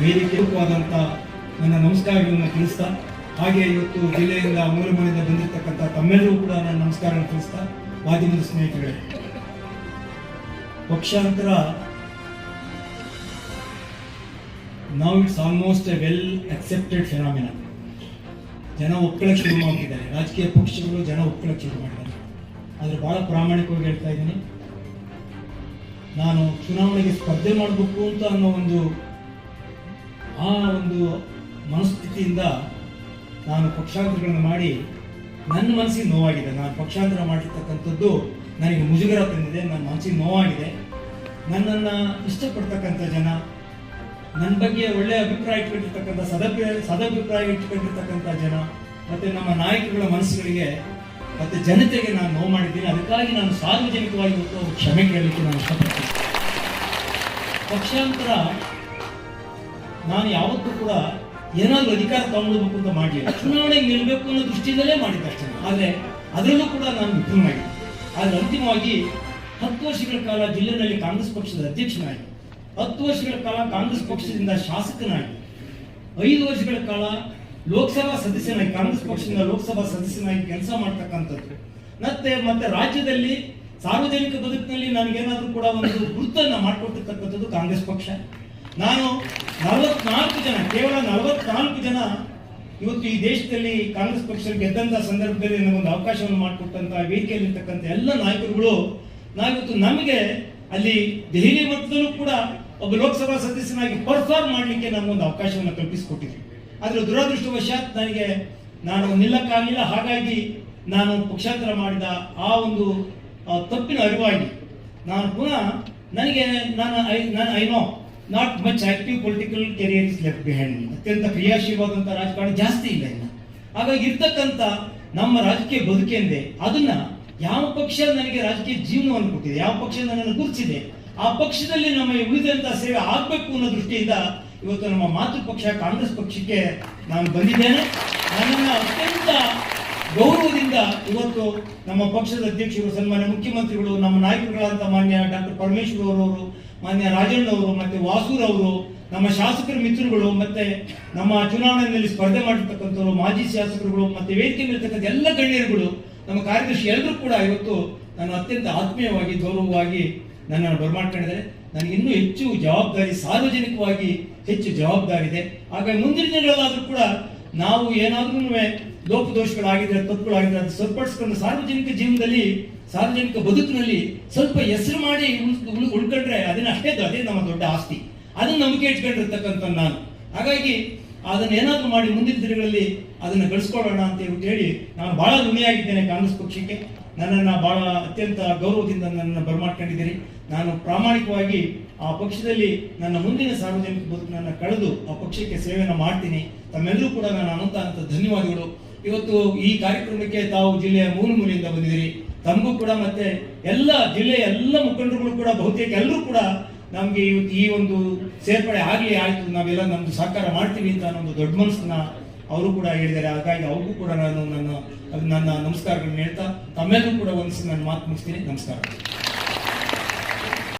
ವೇದಿಕೆವಾದಂಥ ನನ್ನ ನಮಸ್ಕಾರಗಳನ್ನು ತಿಳಿಸ್ತಾ, ಹಾಗೆ ಇವತ್ತು ಜಿಲ್ಲೆಯಿಂದ ಮೂಲ ಮನೆಯಿಂದ ಬಂದಿರತಕ್ಕಂಥ ತಮ್ಮೆಲ್ಲರೂ ಕೂಡ ನನ್ನ ನಮಸ್ಕಾರಗಳನ್ನು ತಿಳಿಸ್ತಾ, ಮಾಧ್ಯಮದ ಸ್ನೇಹಿತರೇ. ಪಕ್ಷಾಂತರ ನಾವು it's almost a well accepted phenomena ಜನ ಒಪ್ಕೊಳ್ಳೋಕೆ ಶುರು ಮಾಡ್ತಿದ್ದಾರೆ. ರಾಜಕೀಯ ಪಕ್ಷಗಳು ಜನ ಒಪ್ಕೊಳ್ಳೋಕೆ ಶುರು ಮಾಡಿದ್ದಾರೆ. ಆದರೆ ಭಾಳ ಪ್ರಾಮಾಣಿಕವಾಗಿ ಹೇಳ್ತಾ ಇದ್ದೀನಿ. ನಾನು ಚುನಾವಣೆಗೆ ಸ್ಪರ್ಧೆ ಮಾಡಬೇಕು ಅಂತ ಅನ್ನೋ ಒಂದು, ಆ ಒಂದು ಮನಸ್ಥಿತಿಯಿಂದ ನಾನು ಪಕ್ಷಾಂತರಗಳನ್ನು ಮಾಡಿ ನನ್ನ ಮನಸ್ಸಿಗೆ ನೋವಾಗಿದೆ. ನಾನು ಪಕ್ಷಾಂತರ ಮಾಡಿರ್ತಕ್ಕಂಥದ್ದು ನನಗೆ ಮುಜುಗರ ತಂದಿದೆ, ನನ್ನ ಮನಸ್ಸಿಗೆ ನೋವಾಗಿದೆ. ನನ್ನನ್ನು ಇಷ್ಟಪಡ್ತಕ್ಕಂಥ ಜನ, ನನ್ನ ಬಗ್ಗೆ ಒಳ್ಳೆಯ ಅಭಿಪ್ರಾಯ ಇಟ್ಕೊಂಡಿರ್ತಕ್ಕಂಥ ಸದಭಿ ಸದಭಿಪ್ರಾಯ ಇಟ್ಕೊಂಡಿರ್ತಕ್ಕಂಥ ಜನ, ಮತ್ತು ನಮ್ಮ ನಾಯಕರುಗಳ ಮನಸ್ಸುಗಳಿಗೆ, ಮತ್ತು ಜನತೆಗೆ ನಾನು ನೋವು ಮಾಡಿದ್ದೀನಿ. ಅದಕ್ಕಾಗಿ ನಾನು ಸಾರ್ವಜನಿಕವಾಗಿ ಇವತ್ತು ಕ್ಷಮೆ ಕೇಳಲಿಕ್ಕೆ ನಾನು ಇಷ್ಟಪಡ್ತೀನಿ. ಪಕ್ಷಾಂತರ ನಾನು ಯಾವತ್ತೂ ಕೂಡ ಏನಾದರೂ ಅಧಿಕಾರ ತಗೊಂಡ್ಬೇಕು ಅಂತ ಮಾಡಲಿಲ್ಲ. ಚುನಾವಣೆಗೆ ನಿಲ್ಲಬೇಕು ಅನ್ನೋ ದೃಷ್ಟಿಯಿಂದಲೇ ಮಾಡಿದ್ದ ಅಷ್ಟೇ ಆದರೆ ಅದರಲ್ಲೂ ಕೂಡ ನಾನು ವಿಫಲ ಮಾಡಿದ್ದೆ ಆದರೆ ಅಂತಿಮವಾಗಿ ಹತ್ತು ವರ್ಷಗಳ ಕಾಲ ಜಿಲ್ಲೆಯಲ್ಲಿ ಕಾಂಗ್ರೆಸ್ ಪಕ್ಷದ ಅಧ್ಯಕ್ಷನಾಗಿ, ಹತ್ತು ವರ್ಷಗಳ ಕಾಲ ಕಾಂಗ್ರೆಸ್ ಪಕ್ಷದಿಂದ ಶಾಸಕನಾಗಿ, ಐದು ವರ್ಷಗಳ ಕಾಲ ಲೋಕಸಭಾ ಸದಸ್ಯನಾಗಿ, ಕಾಂಗ್ರೆಸ್ ಪಕ್ಷದಿಂದ ಲೋಕಸಭಾ ಸದಸ್ಯನಾಗಿ ಕೆಲಸ ಮಾಡ್ತಕ್ಕಂಥದ್ದು. ಮತ್ತೆ ಮತ್ತೆ ರಾಜ್ಯದಲ್ಲಿ ಸಾರ್ವಜನಿಕ ಬದುಕಿನಲ್ಲಿ ನನಗೇನಾದರೂ ಕೂಡ ಒಂದು ಗುರುತನ್ನ ಮಾಡಿಕೊಟ್ಟಿರ್ತಕ್ಕಂಥದ್ದು ಕಾಂಗ್ರೆಸ್ ಪಕ್ಷ. ನಾನು ನಲವತ್ನಾಲ್ಕು ಜನ, ಕೇವಲ ನಲವತ್ನಾಲ್ಕು ಜನ ಇವತ್ತು ಈ ದೇಶದಲ್ಲಿ ಕಾಂಗ್ರೆಸ್ ಪಕ್ಷ ಗೆದ್ದಂತ ಸಂದರ್ಭದಲ್ಲಿ ನನಗೊಂದು ಅವಕಾಶವನ್ನು ಮಾಡಿಕೊಟ್ಟಂತ ವೇದಿಕೆಯಲ್ಲಿರ್ತಕ್ಕಂಥ ಎಲ್ಲ ನಾಯಕರುಗಳು, ನಾವಿವತ್ತು ನಮಗೆ ಅಲ್ಲಿ ದೆಹಲಿ ಮಟ್ಟದಲ್ಲೂ ಕೂಡ ಒಬ್ಬ ಲೋಕಸಭಾ ಸದಸ್ಯನಾಗಿ ಪರ್ಫಾರ್ಮ್ ಮಾಡಲಿಕ್ಕೆ ನಮಗೊಂದು ಅವಕಾಶವನ್ನು ಕಲ್ಪಿಸಿಕೊಟ್ಟಿದ್ವಿ ಆದ್ರೆ ದುರದೃಷ್ಟವಶಾತ್ ನನಗೆ ನಾನು ನಿಲ್ಲಕ್ಕಾಗಲಿಲ್ಲ. ಹಾಗಾಗಿ ನಾನು ಪಕ್ಷಾಂತರ ಮಾಡಿದ ಆ ಒಂದು ಆ, ತಪ್ಪಿನ ಅರಿವಾಗಿ ನಾನು ಪುನಃ ನನಗೆ ನಾನು ಐ ನಾನು I know not much active political career is left behind ಅತ್ಯಂತ ಕ್ರಿಯಾಶೀಲವಾದಂಥ ರಾಜಕಾರಣ ಜಾಸ್ತಿ ಇಲ್ಲ ಇನ್ನು. ಹಾಗಾಗಿ ಇರ್ತಕ್ಕಂಥ ನಮ್ಮ ರಾಜಕೀಯ ಬದುಕೆಂದೆ ಅದನ್ನ ಯಾವ ಪಕ್ಷ ನನಗೆ ರಾಜಕೀಯ ಜೀವನವನ್ನು ಕೊಟ್ಟಿದೆ ಯಾವ ಪಕ್ಷ ನನ್ನನ್ನು ಗುರುತಿಸಿದೆ ಆ ಪಕ್ಷದಲ್ಲಿ ನಮಗೆ ಉಳಿದಂಥ ಸೇವೆ ಆಗಬೇಕು ಅನ್ನೋ ದೃಷ್ಟಿಯಿಂದ ಇವತ್ತು ನಮ್ಮ ಮಾತೃ ಪಕ್ಷ ಕಾಂಗ್ರೆಸ್ ಪಕ್ಷಕ್ಕೆ ನಾನು ಬಂದಿದ್ದೇನೆ. ನನ್ನನ್ನು ಅತ್ಯಂತ ಗೌರವದಿಂದ ಇವತ್ತು ನಮ್ಮ ಪಕ್ಷದ ಅಧ್ಯಕ್ಷರು, ಸನ್ಮಾನ್ಯ ಮುಖ್ಯಮಂತ್ರಿಗಳು, ನಮ್ಮ ನಾಯಕರುಗಳಾದಂಥ ಮಾನ್ಯ ಡಾಕ್ಟರ್ ಪರಮೇಶ್ವರ್ ಅವರವರು ಮಾನ್ಯ ರಾಜಣ್ಣ ಅವರು, ಮತ್ತೆ ವಾಸೂರ್ ಅವರು, ನಮ್ಮ ಶಾಸಕರ ಮಿತ್ರರುಗಳು, ಮತ್ತೆ ನಮ್ಮ ಚುನಾವಣೆಯಲ್ಲಿ ಸ್ಪರ್ಧೆ ಮಾಡಿರ್ತಕ್ಕಂಥವ್ರು, ಮಾಜಿ ಶಾಸಕರುಗಳು, ಮತ್ತೆ ವೇದಿಕೆ ಮೇಲಿರ್ತಕ್ಕಂಥ ಎಲ್ಲ ಗಣ್ಯರುಗಳು, ನಮ್ಮ ಕಾರ್ಯದರ್ಶಿ ಎಲ್ಲರೂ ಕೂಡ ಇವತ್ತು ನಾನು ಅತ್ಯಂತ ಆತ್ಮೀಯವಾಗಿ, ಗೌರವವಾಗಿ ನನ್ನನ್ನು ಬರಮಾಡ್ಕೊಂಡಿದ್ದಾರೆ. ನನಗೆ ಇನ್ನೂ ಹೆಚ್ಚು ಜವಾಬ್ದಾರಿ, ಸಾರ್ವಜನಿಕವಾಗಿ ಹೆಚ್ಚು ಜವಾಬ್ದಾರಿ ಇದೆ. ಹಾಗಾಗಿ ಮುಂದಿನ ದಿನಗಳಲ್ಲಾದ್ರೂ ಕೂಡ ನಾವು ಏನಾದ್ರೂ ಲೋಪದೋಷಗಳಾಗಿದ್ರೆ, ತಪ್ಪುಗಳಾಗಿದ್ರೆ ಅದು ಸರಿಪಡಿಸ್ಕೊಂಡು ಸಾರ್ವಜನಿಕ ಜೀವನದಲ್ಲಿ, ಸಾರ್ವಜನಿಕ ಬದುಕಿನಲ್ಲಿ ಸ್ವಲ್ಪ ಹೆಸರು ಮಾಡಿ ಉಳ್- ಉಳ್- ಉಳ್ಕೊಂಡ್ರೆ ಅದನ್ನ ಅಷ್ಟೇ ಅದೇ ನಮ್ಮ ದೊಡ್ಡ ಆಸ್ತಿ. ಅದನ್ನ ನಂಬಿಕೆ ಇಟ್ಕೊಂಡಿರ್ತಕ್ಕಂಥ ನಾನು. ಹಾಗಾಗಿ ಅದನ್ನ ಏನಾದರೂ ಮಾಡಿ ಮುಂದಿನ ದಿನಗಳಲ್ಲಿ ಅದನ್ನ ಗಳಿಸ್ಕೊಳ್ಳೋಣ ಅಂತ ಹೇಳಿ ನಾನು ಬಹಳ ಋಣಿಯಾಗಿದ್ದೇನೆ ಕಾಂಗ್ರೆಸ್ ಪಕ್ಷಕ್ಕೆ. ನನ್ನನ್ನು ಬಹಳ ಅತ್ಯಂತ ಗೌರವದಿಂದ ನನ್ನನ್ನು ಬರಮಾಡ್ಕೊಂಡಿದ್ದೀರಿ. ನಾನು ಪ್ರಾಮಾಣಿಕವಾಗಿ ಆ ಪಕ್ಷದಲ್ಲಿ ನನ್ನ ಮುಂದಿನ ಸಾರ್ವಜನಿಕ ಬದುಕನ್ನು ಕಳೆದು ಆ ಪಕ್ಷಕ್ಕೆ ಸೇವೆಯನ್ನು ಮಾಡ್ತೀನಿ. ತಮ್ಮೆಲ್ಲರೂ ಕೂಡ ನಾನು ಅನಂತ ಅಂತ ಧನ್ಯವಾದಗಳು. ಇವತ್ತು ಈ ಕಾರ್ಯಕ್ರಮಕ್ಕೆ ತಾವು ಜಿಲ್ಲೆಯ ಮೂಲ ಮೂಲೆಯಿಂದ ಬಂದಿದ್ದೀರಿ. ತಮಗೂ ಕೂಡ ಮತ್ತೆ ಎಲ್ಲ ಜಿಲ್ಲೆಯ ಎಲ್ಲ ಮುಖಂಡರುಗಳು ಕೂಡ ಬಹುತೇಕ ಎಲ್ಲರೂ ಕೂಡ ನಮಗೆ ಇವತ್ತು ಈ ಒಂದು ಸೇರ್ಪಡೆ ಆಗಲಿ ಆಯಿತು. ನಾವೆಲ್ಲ ನಮ್ಮದು ಸಹಕಾರ ಮಾಡ್ತೀವಿ ಅಂತ ಒಂದು ದೊಡ್ಡ ಮನಸ್ಸನ್ನ ಅವರು ಕೂಡ ಹೇಳಿದ್ದಾರೆ, ಹಾಗಾಗಿ ಅವ್ರಿಗೂ ಕೂಡ ನಾನು ನನ್ನ ನನ್ನ ನಮಸ್ಕಾರಗಳನ್ನ ಹೇಳ್ತಾ, ತಮ್ಮೆಲ್ಲರೂ ಕೂಡ ಒಂದು ನಾನು ಮಾತು ಮುಗಿಸ್ತೀನಿ. ನಮಸ್ಕಾರ.